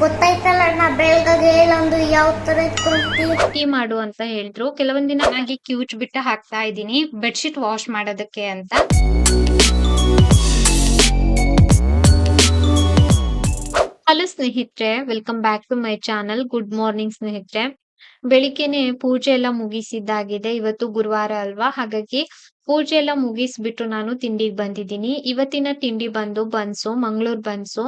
ಗೊತ್ತಾಯ್ತಲ್ಲ ನಾ ಬೆಳ್ಗಾಗ ಹೇಳಂದು ಯಾವ ತರ ಟೀ ಮಾಡು ಅಂತ ಹೇಳಿದ್ರು. ಕೆಲವೊಂದ್ ದಿನ ಆಗಿ ಕ್ಯೂಚ್ ಬಿಟ್ಟ ಹಾಕ್ತಾ ಇದ್ದೀನಿ. ಬೆಡ್ಶೀಟ್ ವಾಶ್ ಮಾಡೋದಕ್ಕೆ ಅಂತ. ಹಲೋ ಸ್ನೇಹಿತರೆ, welcome back to my channel. Good morning ಸ್ನೇಹಿತರೆ. ಬೆಳಿಗ್ಗೆನೆ ಪೂಜೆ ಎಲ್ಲ ಮುಗಿಸಿದ್ದಾಗಿದೆ. ಇವತ್ತು ಗುರುವಾರ ಅಲ್ವಾ? ಹಾಗಾಗಿ ಪೂಜೆ ಎಲ್ಲ ಮುಗಿಸ್ಬಿಟ್ಟು ನಾನು ತಿಂಡಿಗೆ ಬಂದಿದ್ದೀನಿ. ಇವತ್ತಿನ ತಿಂಡಿ ಬಂದು ಬನ್ಸು, ಮಂಗಳೂರು ಬನ್ಸು.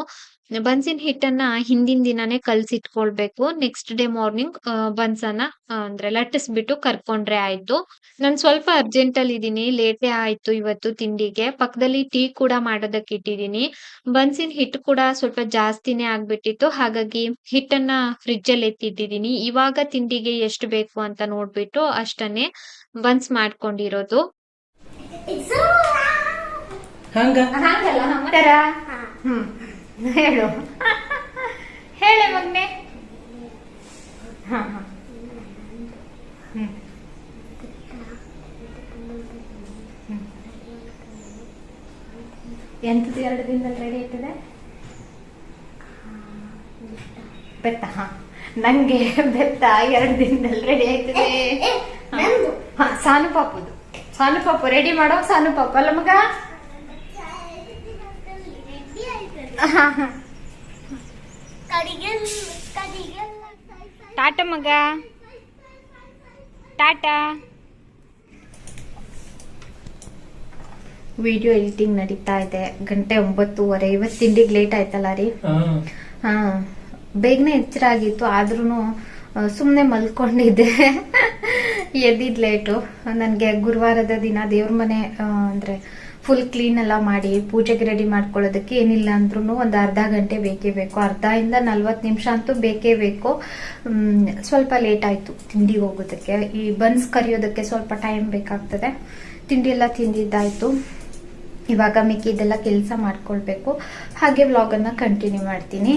ಬನ್ಸಿನ ಹಿಟ್ಟನ್ನ ಹಿಂದಿನ ದಿನಾನೇ ಕಲ್ಸಿಟ್ಕೊಳ್ಬೇಕು. ನೆಕ್ಸ್ಟ್ ಡೇ ಮಾರ್ನಿಂಗ್ ಬನ್ಸನ್ನ ಅಂದ್ರೆ ಲಟ್ಟಿಸ್ಬಿಟ್ಟು ಕರ್ಕೊಂಡ್ರೆ ಆಯ್ತು. ನಾನ್ ಸ್ವಲ್ಪ ಅರ್ಜೆಂಟ್ ಅಲ್ಲಿ ಇದೀನಿ ಲೇಟೇ ಆಯ್ತು ಇವತ್ತು ತಿಂಡಿಗೆ. ಪಕ್ಕದಲ್ಲಿ ಟೀ ಕೂಡ ಮಾಡೋದಕ್ಕೆ ಇಟ್ಟಿದ್ದೀನಿ ಬನ್ಸಿನ ಹಿಟ್ಟು ಕೂಡ ಸ್ವಲ್ಪ ಜಾಸ್ತಿನೇ ಆಗ್ಬಿಟ್ಟಿತ್ತು. ಹಾಗಾಗಿ ಹಿಟ್ಟನ್ನ ಫ್ರಿಡ್ಜ್ ಅಲ್ಲಿ ಎತ್ತಿಟ್ಟಿದ್ದೀನಿ ಇವಾಗ ತಿಂಡಿಗೆ ಎಷ್ಟು ಬೇಕು ಅಂತ ನೋಡ್ಬಿಟ್ಟು ಅಷ್ಟನ್ನೇ ಬನ್ಸ್ ಮಾಡ್ಕೊಂಡಿರೋದು. ಹಂಗ? ಹಂಗಲ್ಲ ಹ್ಮ್. ಹೇಳು. ಹೇಳೆ ಮಗ್ನೆ. ಹಾ ಎಂತದ್ದು ಎರಡು ದಿನದಲ್ಲಿ ರೆಡಿ ಆಗ್ತದೆ? ಬೆತ್ತ ಹಾ. ನಂಗೆ ಬೆತ್ತ ಎರಡು ದಿನದಲ್ಲಿ ರೆಡಿ ಆಯ್ತದೆ. ಹಾ ಸಾನು ಪಾಪುದು ಸಾನು ಪಾಪು ರೆಡಿ ಮಾಡೋ ಸಾನು ಪಾಪು ಅಲ್ಲ ಮಗ? ಟಾಟಾ ಮಗ. ಟಾಟಾ. ವಿಡಿಯೋ ಎಡಿಟಿಂಗ್ ನಡೀತಾ ಇದೆ. ಗಂಟೆ ಒಂಬತ್ತುವರೆ. ಇವತ್ತು ತಿಂಡಿಗೆ ಲೇಟ್ ಆಯ್ತಲ್ಲ ರೀ? ಹಾ. ಬೇಗನೆ ಎಚ್ಚರ ಆಗಿತ್ತು ಆದ್ರೂ ಸುಮ್ಮನೆ ಮಲ್ಕೊಂಡಿದ್ದೆ. ಎದ್ದಿದ್ ಲೇಟು ನನಗೆ ಗುರುವಾರದ ದಿನ ದೇವ್ರ ಮನೆ ಅಂದ್ರೆ ಫುಲ್ ಕ್ಲೀನ್ ಎಲ್ಲ ಮಾಡಿ ಪೂಜೆಗೆ ರೆಡಿ ಮಾಡ್ಕೊಳ್ಳೋದಕ್ಕೆ ಏನಿಲ್ಲ ಅಂದ್ರೂ ಒಂದು ಅರ್ಧ ಗಂಟೆ ಬೇಕೇ ಬೇಕು. ಅರ್ಧ ಇಂದ ನಲ್ವತ್ತು ನಿಮಿಷ ಅಂತೂ ಬೇಕೇ ಬೇಕು. ಸ್ವಲ್ಪ ಲೇಟ್ ಆಯಿತು ತಿಂಡಿಗೆ ಹೋಗೋದಕ್ಕೆ. ಈ ಬನ್ಸ್ ಕರಿಯೋದಕ್ಕೆ ಸ್ವಲ್ಪ ಟೈಮ್ ಬೇಕಾಗ್ತದೆ. ತಿಂಡಿ ಎಲ್ಲ ತಿಂದಿದ್ದಾಯ್ತು. ಇವಾಗ ಮಿಕ್ಕಿದೆಲ್ಲ ಕೆಲಸ ಮಾಡ್ಕೊಳ್ಬೇಕು. ಹಾಗೆ ವ್ಲಾಗನ್ನು ಕಂಟಿನ್ಯೂ ಮಾಡ್ತೀನಿ.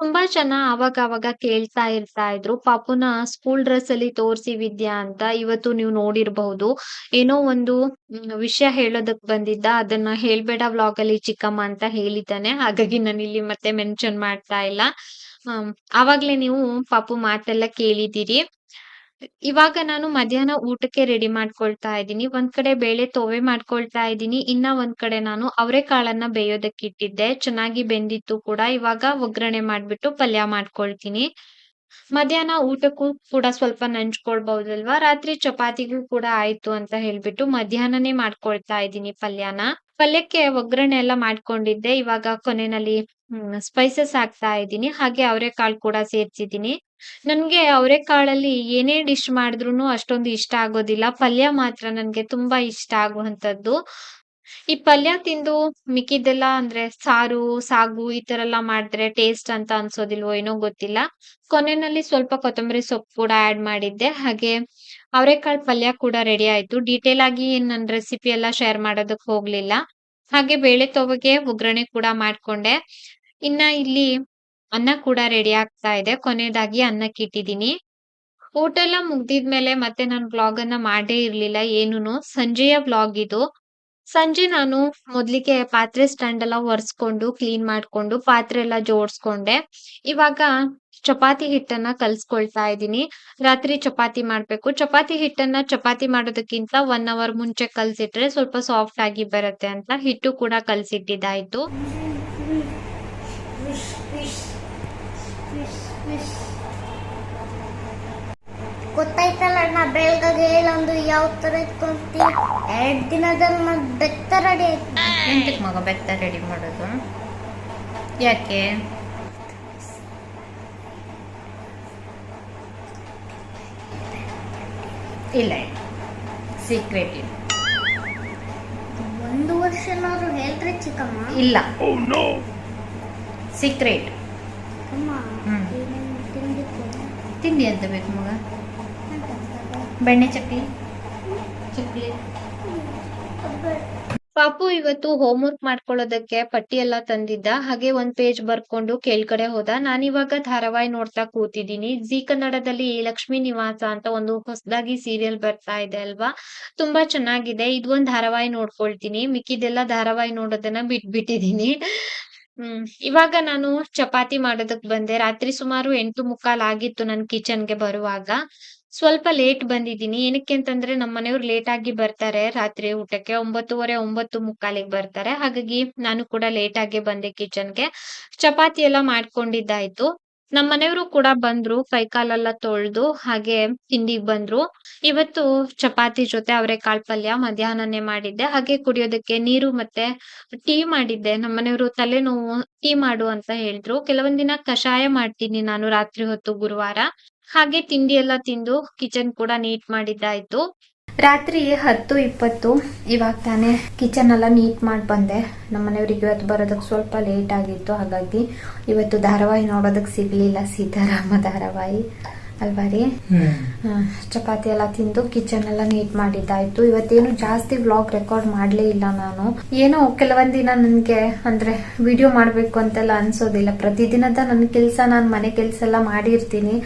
ತುಂಬಾ ಜನ ಅವಾಗ ಅವಾಗ ಕೇಳ್ತಾ ಇರ್ತಾ ಇದ್ರು. ಪಾಪುನ ಸ್ಕೂಲ್ ಡ್ರೆಸ್ ಅಲ್ಲಿ ತೋರಿಸಿ ವಿದ್ಯಾ ಅಂತ ಇವತ್ತು ನೀವು ನೋಡಿರ್ಬಹುದು. ಏನೋ ಒಂದು ವಿಷಯ ಹೇಳೋದಕ್ ಬಂದಿದ್ದ. ಅದನ್ನ ಹೇಳ್ಬೇಡ ವ್ಲಾಗ್ ಅಲ್ಲಿ ಚಿಕ್ಕಮ್ಮ ಅಂತ ಹೇಳಿದ್ದಾನೆ. ಹಾಗಾಗಿ ನಾನು ಇಲ್ಲಿ ಮತ್ತೆ ಮೆನ್ಷನ್ ಮಾಡ್ತಾ ಇಲ್ಲ. ಅವಾಗ್ಲೇ ನೀವು ಪಾಪು ಮಾತೆಲ್ಲ ಕೇಳಿದಿರಿ ಇವಾಗ ನಾನು ಮಧ್ಯಾಹ್ನ ಊಟಕ್ಕೆ ರೆಡಿ ಮಾಡ್ಕೊಳ್ತಾ ಇದ್ದೀನಿ. ಒಂದ್ ಕಡೆ ಬೇಳೆ ತೊವೆ ಮಾಡ್ಕೊಳ್ತಾ ಇದ್ದೀನಿ. ಇನ್ನ ಒಂದ್ ಕಡೆ ನಾನು ಅವರೆಕಾಳನ್ನ ಬೇಯೋದಕ್ಕೆ ಇಟ್ಟಿದ್ದೆ. ಚೆನ್ನಾಗಿ ಬೆಂದಿತ್ತು ಕೂಡ. ಇವಾಗ ಒಗ್ಗರಣೆ ಮಾಡ್ಬಿಟ್ಟು ಪಲ್ಯ ಮಾಡ್ಕೊಳ್ತೀನಿ. ಮಧ್ಯಾಹ್ನ ಊಟಕ್ಕೂ ಕೂಡ ಸ್ವಲ್ಪ ನಂಚ್ಕೊಳ್ಬಹುದಲ್ವಾ? ರಾತ್ರಿ ಚಪಾತಿಗೂ ಕೂಡ ಆಯ್ತು ಅಂತ ಹೇಳ್ಬಿಟ್ಟು ಮಧ್ಯಾಹ್ನನೇ ಮಾಡ್ಕೊಳ್ತಾ ಇದ್ದೀನಿ ಪಲ್ಯನ. ಪಲ್ಯಕ್ಕೆ ಒಗ್ಗರಣೆ ಎಲ್ಲ ಮಾಡ್ಕೊಂಡಿದ್ದೆ. ಇವಾಗ ಕೊನೆನಲ್ಲಿ ಸ್ಪೈಸಸ್ ಹಾಕ್ತಾ ಇದ್ದೀನಿ. ಹಾಗೆ ಅವರೆಕಾಳು ಕೂಡ ಸೇರ್ಸಿದ್ದೀನಿ. ನನ್ಗೆ ಅವರೆಕಾಳಲ್ಲಿ ಏನೇ ಡಿಶ್ ಮಾಡಿದ್ರು ಅಷ್ಟೊಂದು ಇಷ್ಟ ಆಗೋದಿಲ್ಲ. ಪಲ್ಯ ಮಾತ್ರ ನನ್ಗೆ ತುಂಬಾ ಇಷ್ಟ ಆಗುವಂಥದ್ದು. ಈ ಪಲ್ಯ ತಿಂದು ಮಿಕ್ಕಿದ್ದೆಲ್ಲ ಅಂದ್ರೆ ಸಾರು, ಸಾಗು ಈ ತರ ಎಲ್ಲ ಮಾಡಿದ್ರೆ ಟೇಸ್ಟ್ ಅಂತ ಅನ್ಸೋದಿಲ್ವೋ ಏನೋ ಗೊತ್ತಿಲ್ಲ. ಕೊನೆಯಲ್ಲಿ ಸ್ವಲ್ಪ ಕೊತ್ತಂಬರಿ ಸೊಪ್ಪು ಕೂಡ ಆಡ್ ಮಾಡಿದ್ದೆ. ಹಾಗೆ ಅವರೆಕಾಳು ಪಲ್ಯ ಕೂಡ ರೆಡಿ ಆಯ್ತು. ಡೀಟೇಲ್ ಆಗಿ ನನ್ನ ರೆಸಿಪಿ ಎಲ್ಲ ಶೇರ್ ಮಾಡೋದಕ್ಕೆ ಹೋಗ್ಲಿಲ್ಲ. ಹಾಗೆ ಬೇಳೆ ತೊವಗೆ ಒಗ್ಗರಣೆ ಕೂಡ ಮಾಡ್ಕೊಂಡೆ. ಇನ್ನ ಇಲ್ಲಿ ಅನ್ನ ಕೂಡ ರೆಡಿ ಆಗ್ತಾ ಇದೆ. ಕೊನೆಯದಾಗಿ ಅನ್ನಕ್ಕೆ ಇಟ್ಟಿದ್ದೀನಿ. ಊಟ ಎಲ್ಲ ಮುಗ್ದಿದ್ಮೇಲೆ ಮತ್ತೆ ನಾನು ವ್ಲಾಗ್ ಅನ್ನ ಮಾಡೇ ಇರ್ಲಿಲ್ಲ ಏನೂನು. ಸಂಜೆಯ ವ್ಲಾಗ್ ಇದು. ಸಂಜೆ ನಾನು ಮೊದ್ಲಿಗೆ ಪಾತ್ರೆ ಸ್ಟ್ಯಾಂಡ್ ಎಲ್ಲ ಒರೆಸ್ಕೊಂಡು ಕ್ಲೀನ್ ಮಾಡ್ಕೊಂಡು ಪಾತ್ರೆ ಎಲ್ಲ ಜೋಡಿಸ್ಕೊಂಡೆ. ಇವಾಗ ಚಪಾತಿ ಹಿಟ್ಟನ್ನ ಕಲ್ಸ್ಕೊಳ್ತಾ ಇದ್ದೀನಿ. ರಾತ್ರಿ ಚಪಾತಿ ಮಾಡ್ಬೇಕು. ಚಪಾತಿ ಹಿಟ್ಟನ್ನ ಚಪಾತಿ ಮಾಡೋದಕ್ಕಿಂತ ಒನ್ ಅವರ್ ಮುಂಚೆ ಕಲ್ಸಿಟ್ರೆ ಸ್ವಲ್ಪ ಸಾಫ್ಟ್ ಆಗಿ ಬರುತ್ತೆ ಅಂತ ಹಿಟ್ಟು ಕೂಡ ಕಲ್ಸಿಟ್ಟಿದ್ದಾಯ್ತು. ಗೊತ್ತಾಯ್ತಲ್ಲ ನಾ ಬೆಳಗ್ಗೆ ಹೇಳಂದು ಯಾವ ತರ ಇಟ್ಕೊಂತಿ ಎರಡ್ ದಿನದಲ್ಲಿ ಬೆತ್ತ ರೆಡಿ ಆಯ್ತು. ಮಗ ಬೆತ್ತ ರೆಡಿ ಮಾಡೋದು? ಯಾಕೆ? ಇಲ್ಲ ಸೀಕ್ರೆಟ್ ಇಲ್ಲ. ಒಂದು ವರ್ಷನವರು ಹೇಳ್ತಾರೆ ಚಿಕ್ಕಮ್ಮ? ಇಲ್ಲ. ಸೀಕ್ರೆಟ್. ಏನೇನ್ ತಿಂಡಿ ಅಂತ ಬೇಕು ಮಗ? ಬೆಣ್ಣೆ ಚಕ್ಲಿ. ಚಕ್ಲಿ. ಪಾಪು ಇವತ್ತು ಹೋಮ್ವರ್ಕ್ ಮಾಡ್ಕೊಳ್ಳೋದಕ್ಕೆ ಪಟ್ಟಿ ಎಲ್ಲ ತಂದಿದ್ದ. ಹಾಗೆ ಒಂದ್ ಪೇಜ್ ಬರ್ಕೊಂಡು ಕೇಳ್ಕಡೆ ಹೋದ. ನಾನಿವಾಗ ಧಾರಾವಾಹಿ ನೋಡ್ತಾ ಕೂತಿದ್ದೀನಿ. ಜಿ ಕನ್ನಡದಲ್ಲಿ ಲಕ್ಷ್ಮೀ ನಿವಾಸ ಅಂತ ಒಂದು ಹೊಸದಾಗಿ ಸೀರಿಯಲ್ ಬರ್ತಾ ಇದೆ ಅಲ್ವಾ? ತುಂಬಾ ಚೆನ್ನಾಗಿದೆ. ಇದು ಒಂದ್ ಧಾರಾವಾಹಿ ನೋಡ್ಕೊಳ್ತೀನಿ. ಮಿಕ್ಕಿದೆಲ್ಲ ಧಾರಾವಾಹಿ ನೋಡೋದನ್ನ ಬಿಟ್ಬಿಟ್ಟಿದೀನಿ ಹ್ಮ್. ಇವಾಗ ನಾನು ಚಪಾತಿ ಮಾಡೋದಕ್ ಬಂದೆ. ರಾತ್ರಿ ಸುಮಾರು ಎಂಟು ಮುಕ್ಕಾಲ್ ಆಗಿತ್ತು ನನ್ ಕಿಚನ್ಗೆ ಬರುವಾಗ. ಸ್ವಲ್ಪ ಲೇಟ್ ಬಂದಿದ್ದೀನಿ. ಏನಕ್ಕೆ ಅಂತಂದ್ರೆ ನಮ್ಮ ಮನೆಯವ್ರು ಲೇಟ್ ಆಗಿ ಬರ್ತಾರೆ. ರಾತ್ರಿ ಊಟಕ್ಕೆ ಒಂಬತ್ತುವರೆ, ಒಂಬತ್ತು ಮುಕ್ಕಾಲಿಗೆ ಬರ್ತಾರೆ. ಹಾಗಾಗಿ ನಾನು ಕೂಡ ಲೇಟ್ ಆಗಿ ಬಂದೆ ಕಿಚನ್ಗೆ ಚಪಾತಿ ಎಲ್ಲ ಮಾಡ್ಕೊಂಡಿದ್ದಾಯ್ತು. ನಮ್ಮ ಮನೆಯವರು ಕೂಡ ಬಂದ್ರು, ಕೈ ಕಾಲೆಲ್ಲ ತೊಳ್ದು ಹಾಗೆ ತಿಂಡಿಗೆ ಬಂದ್ರು. ಇವತ್ತು ಚಪಾತಿ ಜೊತೆ ಅವರೆಕಾಳ್ ಪಲ್ಯ ಮಧ್ಯಾಹ್ನನೇ ಮಾಡಿದ್ದೆ. ಹಾಗೆ ಕುಡಿಯೋದಕ್ಕೆ ನೀರು ಮತ್ತೆ ಟೀ ಮಾಡಿದ್ದೆ. ನಮ್ಮನೆಯವರು ತಲೆನೋವು ಟೀ ಮಾಡು ಅಂತ ಹೇಳಿದ್ರು. ಕೆಲವೊಂದಿನ ದಿನ ಕಷಾಯ ಮಾಡ್ತೀನಿ ನಾನು ರಾತ್ರಿ ಹೊತ್ತು ಗುರುವಾರ. ಹಾಗೆ ತಿಂಡಿ ಎಲ್ಲ ತಿಂದು ಕಿಚನ್ ಕೂಡ ನೀಟ್ ಮಾಡಿದ್ದಾಯ್ತು. ರಾತ್ರಿ ಹತ್ತು ಇಪ್ಪತ್ತು ಇವಾಗ ತಾನೇ ಕಿಚನ್ ಎಲ್ಲ ನೀಟ್ ಮಾಡಿ ಬಂದೆ. ನಮ್ಮ ಮನೆಯವ್ರಿಗೆ ಇವತ್ತು ಬರೋದಕ್ಕೆ ಸ್ವಲ್ಪ ಲೇಟ್ ಆಗಿತ್ತು ಹಾಗಾಗಿ ಇವತ್ತು ಧಾರಾವಾಹಿ ನೋಡೋದಕ್ಕೆ ಸಿಗ್ಲಿಲ್ಲ ಸೀತಾರಾಮ ಧಾರಾವಾಹಿ. ಅಲ್ವಾ ರೀ? ಚಪಾತಿ ಎಲ್ಲ ತಿಂದು ಕಿಚನ್ ಎಲ್ಲ ನೀಟ್ ಮಾಡಿದ್ದಾಯ್ತು. ಇವತ್ತೇನು ಜಾಸ್ತಿ ವ್ಲಾಗ್ ರೆಕಾರ್ಡ್ ಮಾಡಲೇ ಇಲ್ಲ ನಾನು. ಏನೋ ಕೆಲವೊಂದಿನ ದಿನ ನನಗೆ ಅಂದ್ರೆ ವಿಡಿಯೋ ಮಾಡಬೇಕು ಅಂತೆಲ್ಲ ಅನ್ಸೋದಿಲ್ಲ. ಪ್ರತಿದಿನದ ನನ್ನ ಕೆಲಸ ನಾನು ಮನೆ ಕೆಲಸ ಎಲ್ಲ ಮಾಡಿರ್ತೀನಿ.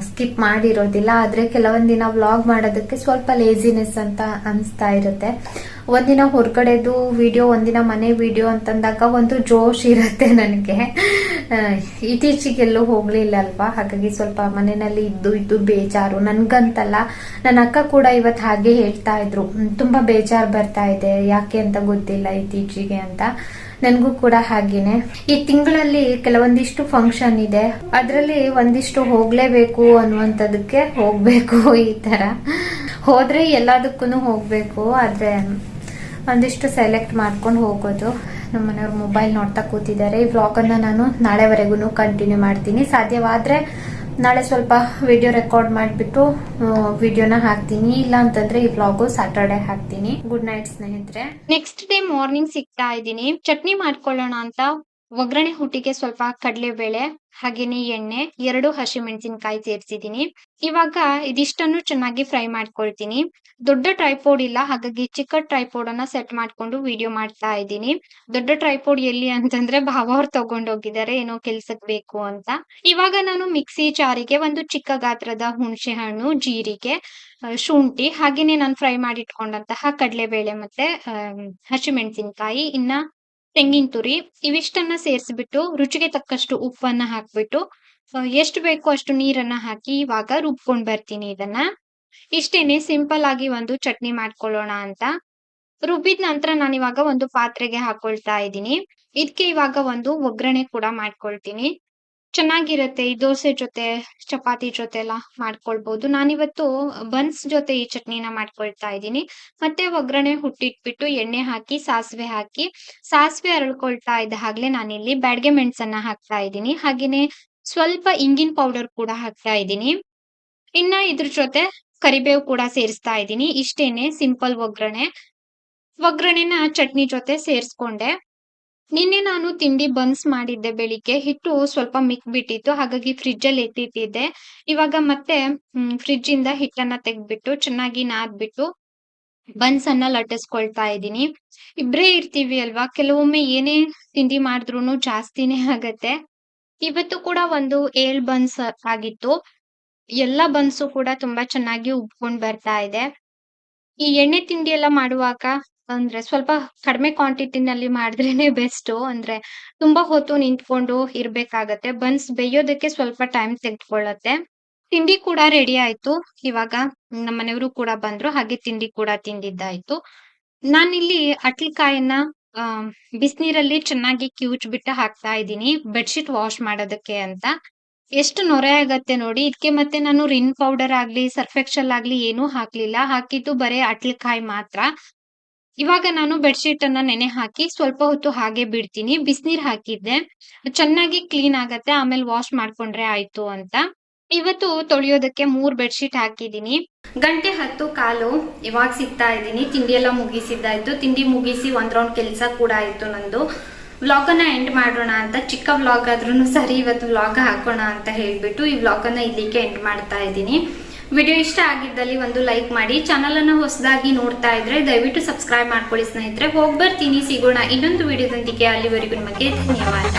ಸ್ಕಿಪ್ ಮಾಡಿರೋದಿಲ್ಲ. ಆದ್ರೆ ಕೆಲವೊಂದಿನ ದಿನ ವ್ಲಾಗ್ ಮಾಡೋದಕ್ಕೆ ಸ್ವಲ್ಪ ಲೇಸಿನೆಸ್ ಅಂತ ಅನಿಸ್ತಾ ಇರುತ್ತೆ. ಒಂದಿನ ಹೊರಗಡೆದು ವಿಡಿಯೋ ಒಂದಿನ ಮನೆ ವಿಡಿಯೋ ಅಂತಂದಾಗ ಒಂದು ಜೋಶ್ ಇರುತ್ತೆ ನನಗೆ. ಇತ್ತೀಚೆಗೆಲ್ಲೂ ಹೋಗ್ಲಿಲ್ಲ ಅಲ್ವಾ? ಹಾಗಾಗಿ ಸ್ವಲ್ಪ ಮನೆಯಲ್ಲಿ ಇದ್ದು ಇದ್ದು ಬೇಜಾರು. ನನ್ಗಂತಲ್ಲ ನನ್ನ ಅಕ್ಕ ಕೂಡ ಇವತ್ತು ಹಾಗೆ ಹೇಳ್ತಾ ಇದ್ರು. "ಹ್ಮ್, ತುಂಬಾ ಬೇಜಾರು ಬರ್ತಾ ಇದೆ. ಯಾಕೆ ಅಂತ ಗೊತ್ತಿಲ್ಲ ಇತ್ತೀಚೆಗೆ ಅಂತ. ನನಗೂ ಕೂಡ ಹಾಗೇನೆ. ಈ ತಿಂಗಳಲ್ಲಿ ಕೆಲವೊಂದಿಷ್ಟು ಫಂಕ್ಷನ್ ಇದೆ. ಅದರಲ್ಲಿ ಒಂದಿಷ್ಟು ಹೋಗ್ಲೇಬೇಕು ಅನ್ನುವಂಥದಕ್ಕೆ ಹೋಗ್ಬೇಕು ಈ ತರ ಹೋದ್ರೆ ಎಲ್ಲದಕ್ಕೂ ಹೋಗ್ಬೇಕು, ಆದ್ರೆ ಒಂದಿಷ್ಟು ಸೆಲೆಕ್ಟ್ ಮಾಡ್ಕೊಂಡು ಹೋಗೋದು. ನಮ್ಮ ಮನೆಯವ್ರು ಮೊಬೈಲ್ ನೋಡ್ತಾ ಕೂತಿದ್ದಾರೆ. ಈ ವ್ಲಾಗನ್ನು ನಾನು ನಾಳೆವರೆಗೂ ಕಂಟಿನ್ಯೂ ಮಾಡ್ತೀನಿ. ಸಾಧ್ಯವಾದ್ರೆ ನಾಳೆ ಸ್ವಲ್ಪ ವಿಡಿಯೋ ರೆಕಾರ್ಡ್ ಮಾಡಿಬಿಟ್ಟು ವಿಡಿಯೋನ ಹಾಕ್ತೀನಿ. ಇಲ್ಲ ಅಂತಂದ್ರೆ ಈ ಬ್ಲಾಗ್ ಸಾಟರ್ಡೆ ಹಾಕ್ತೀನಿ. ಗುಡ್ ನೈಟ್ ಸ್ನೇಹಿತರೆ. ನೆಕ್ಸ್ಟ್ ಡೇ ಮಾರ್ನಿಂಗ್ ಸಿಗ್ತಾ ಇದ್ದೀನಿ. ಚಟ್ನಿ ಮಾಡ್ಕೊಳ್ಳೋಣ ಅಂತ ಒಗ್ಗರಣೆ ಹುಟ್ಟಿಗೆ ಸ್ವಲ್ಪ ಕಡಲೆಬೇಳೆ ಹಾಗೇನೆ ಎಣ್ಣೆ, ಎರಡು ಹಸಿಮೆಣಸಿನಕಾಯಿ ಸೇರಿಸಿದೀನಿ ಇವಾಗ ಇದಿಷ್ಟನ್ನು ಚೆನ್ನಾಗಿ ಫ್ರೈ ಮಾಡ್ಕೊಳ್ತೀನಿ. ದೊಡ್ಡ ಟ್ರೈಪೋಡ್ ಇಲ್ಲ, ಹಾಗಾಗಿ ಚಿಕ್ಕ ಟ್ರೈಪೋಡ್ ಅನ್ನ ಸೆಟ್ ಮಾಡ್ಕೊಂಡು ವಿಡಿಯೋ ಮಾಡ್ತಾ ಇದ್ದೀನಿ. ದೊಡ್ಡ ಟ್ರೈಪೋಡ್ ಎಲ್ಲಿ ಅಂತಂದ್ರೆ ಭಾವ ಅವ್ರು ತಗೊಂಡೋಗಿದ್ದಾರೆ ಏನೋ ಕೆಲ್ಸಕ್ ಬೇಕು ಅಂತ. ಇವಾಗ ನಾನು ಮಿಕ್ಸಿ ಜಾರಿಗೆ ಒಂದು ಚಿಕ್ಕ ಗಾತ್ರದ ಹುಣಸೆ ಹಣ್ಣು, ಜೀರಿಗೆ ಶುಂಠಿ, ಹಾಗೇನೆ ನಾನು ಫ್ರೈ ಮಾಡಿಟ್ಕೊಂಡಂತಹ ಕಡಲೆಬೇಳೆ ಮತ್ತೆ ಹಸಿಮೆಣಸಿನಕಾಯಿ, ಇನ್ನ ತೆಂಗಿನ ತುರಿ, ಇವಿಷ್ಟನ್ನ ಸೇರಿಸ್ಬಿಟ್ಟು ರುಚಿಗೆ ತಕ್ಕಷ್ಟು ಉಪ್ಪನ್ನ ಹಾಕ್ಬಿಟ್ಟು ಎಷ್ಟು ಬೇಕೋ ಅಷ್ಟು ನೀರನ್ನ ಹಾಕಿ ಇವಾಗ ರುಬ್ಕೊಂಡ್ ಬರ್ತೀನಿ ಇದನ್ನ. ಇಷ್ಟೇನೆ ಸಿಂಪಲ್ ಆಗಿ ಒಂದು ಚಟ್ನಿ ಮಾಡ್ಕೊಳ್ಳೋಣ ಅಂತ. ರುಬ್ಬಿದ ನಂತರ ನಾನು ಇವಾಗ ಒಂದು ಪಾತ್ರೆಗೆ ಹಾಕೊಳ್ತಾ ಇದ್ದೀನಿ. ಇದಕ್ಕೆ ಇವಾಗ ಒಂದು ಒಗ್ಗರಣೆ ಕೂಡ ಮಾಡ್ಕೊಳ್ತೀನಿ. ಚೆನ್ನಾಗಿರತ್ತೆ, ಈ ದೋಸೆ ಜೊತೆ, ಚಪಾತಿ ಜೊತೆ ಎಲ್ಲ ಮಾಡ್ಕೊಳ್ಬಹುದು ನಾನಿವತ್ತು ಬನ್ಸ್ ಜೊತೆ ಈ ಚಟ್ನಿನ ಮಾಡ್ಕೊಳ್ತಾ ಇದ್ದೀನಿ. ಮತ್ತೆ ಒಗ್ಗರಣೆ ಹುಟ್ಟಿಟ್ಬಿಟ್ಟು ಎಣ್ಣೆ ಹಾಕಿ, ಸಾಸಿವೆ ಹಾಕಿ, ಸಾಸಿವೆ ಅರಳ್ಕೊಳ್ತಾ ಇದ್ದ ಹಾಗ್ಲೇ ನಾನಿಲ್ಲಿ ಬ್ಯಾಡ್ಗೆ ಮೆಣಸನ್ನ ಹಾಕ್ತಾ ಇದ್ದೀನಿ. ಹಾಗೇನೆ ಸ್ವಲ್ಪ ಇಂಗಿನ್ ಪೌಡರ್ ಕೂಡ ಹಾಕ್ತಾ ಇದ್ದೀನಿ. ಇನ್ನ ಇದ್ರ ಜೊತೆ ಕರಿಬೇವು ಕೂಡ ಸೇರಿಸ್ತಾ ಇದ್ದೀನಿ. ಇಷ್ಟೇನೆ, ಸಿಂಪಲ್ ಒಗ್ಗರಣೆ. ಒಗ್ಗರಣೆನ ಚಟ್ನಿ ಜೊತೆ ಸೇರಿಸ್ಕೊಂಡೆ. ನಿನ್ನೆ ನಾನು ತಿಂಡಿ ಬನ್ಸ್ ಮಾಡಿದ್ದೆ ಬೆಳಿಗ್ಗೆ. ಹಿಟ್ಟು ಸ್ವಲ್ಪ ಮಿಕ್ ಬಿಟ್ಟಿತ್ತು ಹಾಗಾಗಿ ಫ್ರಿಡ್ಜ್ ಅಲ್ಲಿ ಎತ್ತಿಟ್ಟಿದ್ದೆ. ಇವಾಗ ಮತ್ತೆ ಫ್ರಿಜ್ ಇಂದ ಹಿಟ್ಟನ್ನ ತೆಗ್ದ್ಬಿಟ್ಟು ಚೆನ್ನಾಗಿ ನಾದ್ಬಿಟ್ಟು ಬನ್ಸ್ ಅನ್ನ ಲಟ್ಟಿಸ್ಕೊಳ್ತಾ ಇದ್ದೀನಿ. ಇಬ್ರೇ ಇರ್ತೀವಿ ಅಲ್ವಾ? ಕೆಲವೊಮ್ಮೆ ಏನೇ ತಿಂಡಿ ಮಾಡಿದ್ರು ಜಾಸ್ತಿನೇ ಆಗತ್ತೆ. ಇವತ್ತು ಕೂಡ ಒಂದು ಏಳ್ ಬನ್ಸ್ ಆಗಿತ್ತು. ಎಲ್ಲ ಬನ್ಸು ಕೂಡ ತುಂಬಾ ಚೆನ್ನಾಗಿ ಉಬ್ಕೊಂಡ್ ಬರ್ತಾ ಇದೆ. ಈ ಎಣ್ಣೆ ತಿಂಡಿ ಎಲ್ಲ ಮಾಡುವಾಗ ಅಂದ್ರೆ ಸ್ವಲ್ಪ ಕಡಿಮೆ ಕ್ವಾಂಟಿಟಿನಲ್ಲಿ ಮಾಡಿದ್ರೇನೆ ಬೆಸ್ಟ್ ಅಂದ್ರೆ ತುಂಬಾ ಹೊತ್ತು ನಿಂತ್ಕೊಂಡು ಇರ್ಬೇಕಾಗತ್ತೆ. ಬನ್ಸ್ ಬೇಯೋದಕ್ಕೆ ಸ್ವಲ್ಪ ಟೈಮ್ ತೆಗೆದುಕೊಳ್ಳತ್ತೆ. ತಿಂಡಿ ಕೂಡ ರೆಡಿ ಆಯ್ತು. ಇವಾಗ ನಮ್ಮ ಮನೆಯವರು ಕೂಡ ಬಂದ್ರು. ಹಾಗೆ ತಿಂಡಿ ಕೂಡ ತಿಂದಿದ್ದಾಯ್ತು. ನಾನಿಲ್ಲಿ ಅಟ್ಲಕಾಯನ್ನ ಬಿಸಿನೀರಲ್ಲಿ ಚೆನ್ನಾಗಿ ಕಿವುಚ್ ಬಿಟ್ಟು ಹಾಕ್ತಾ ಇದ್ದೀನಿ. ಬೆಡ್ಶೀಟ್ ವಾಶ್ ಮಾಡೋದಕ್ಕೆ ಅಂತ. ಎಷ್ಟು ನೊರೆ ಆಗತ್ತೆ ನೋಡಿ. ಇದಕ್ಕೆ ಮತ್ತೆ ನಾನು ರಿನ್ ಪೌಡರ್ ಆಗ್ಲಿ, ಸರ್ಫೆಕ್ಷಲ್ ಆಗ್ಲಿ ಏನೂ ಹಾಕ್ಲಿಲ್ಲ. ಹಾಕಿದ್ದು ಬರೇ ಅಟ್ಲಕಾಯಿ ಮಾತ್ರ. ಇವಾಗ ನಾನು ಬೆಡ್ಶೀಟ್ ಅನ್ನ ನೆನೆ ಹಾಕಿ ಸ್ವಲ್ಪ ಹೊತ್ತು ಹಾಗೆ ಬಿಡ್ತೀನಿ. ಬಿಸಿನೀರ್ ಹಾಕಿದ್ದೆ. ಚೆನ್ನಾಗಿ ಕ್ಲೀನ್ ಆಗತ್ತೆ. ಆಮೇಲೆ ವಾಶ್ ಮಾಡ್ಕೊಂಡ್ರೆ ಆಯ್ತು ಅಂತ. ಇವತ್ತು ತೊಳೆಯೋದಕ್ಕೆ ಮೂರ್ ಬೆಡ್ಶೀಟ್ ಹಾಕಿದೀನಿ ಗಂಟೆ ಹತ್ತು ಕಾಲು ಇವಾಗ ಸಿಗ್ತಾ ಇದ್ದೀನಿ. ತಿಂಡಿ ಎಲ್ಲ ಮುಗಿಸಿದ್ದಾಯ್ತು ತಿಂಡಿ ಮುಗಿಸಿ ಒಂದ್ ರೌಂಡ್ ಕೆಲಸ ಕೂಡ ಆಯ್ತು ನಂದು. ವ್ಲಾಗ್ ಅನ್ನ ಎಂಡ್ ಮಾಡೋಣ ಅಂತ, ಚಿಕ್ಕ ವ್ಲಾಗ್ ಆದ್ರೂ ಸರಿ ಇವತ್ತು ವ್ಲಾಗ್ ಹಾಕೋಣ ಅಂತ ಹೇಳ್ಬಿಟ್ಟು ಈ ವ್ಲಾಗ್ ಅನ್ನ ಇಲ್ಲಿಗೆ ಎಂಡ್ ಮಾಡ್ತಾ ಇದ್ದೀನಿ. ವಿಡಿಯೋ ಇಷ್ಟ ಆಗಿದ್ದಲ್ಲಿ ಒಂದು ಲೈಕ್ ಮಾಡಿ ಚಾನಲ್ ಅನ್ನು ಹೊಸದಾಗಿ ನೋಡ್ತಾ ಇದ್ರೆ ದಯವಿಟ್ಟು ಸಬ್ಸ್ಕ್ರೈಬ್ ಮಾಡ್ಕೊಳ್ಳಿ ಸ್ನೇಹಿತರೆ. ಹೋಗ್ಬರ್ತೀನಿ ಸಿಗೋಣ ಇನ್ನೊಂದು ವಿಡಿಯೋದೊಂದಿಗೆ. ಅಲ್ಲಿವರೆಗೂ ನಿಮಗೆ ಧನ್ಯವಾದ.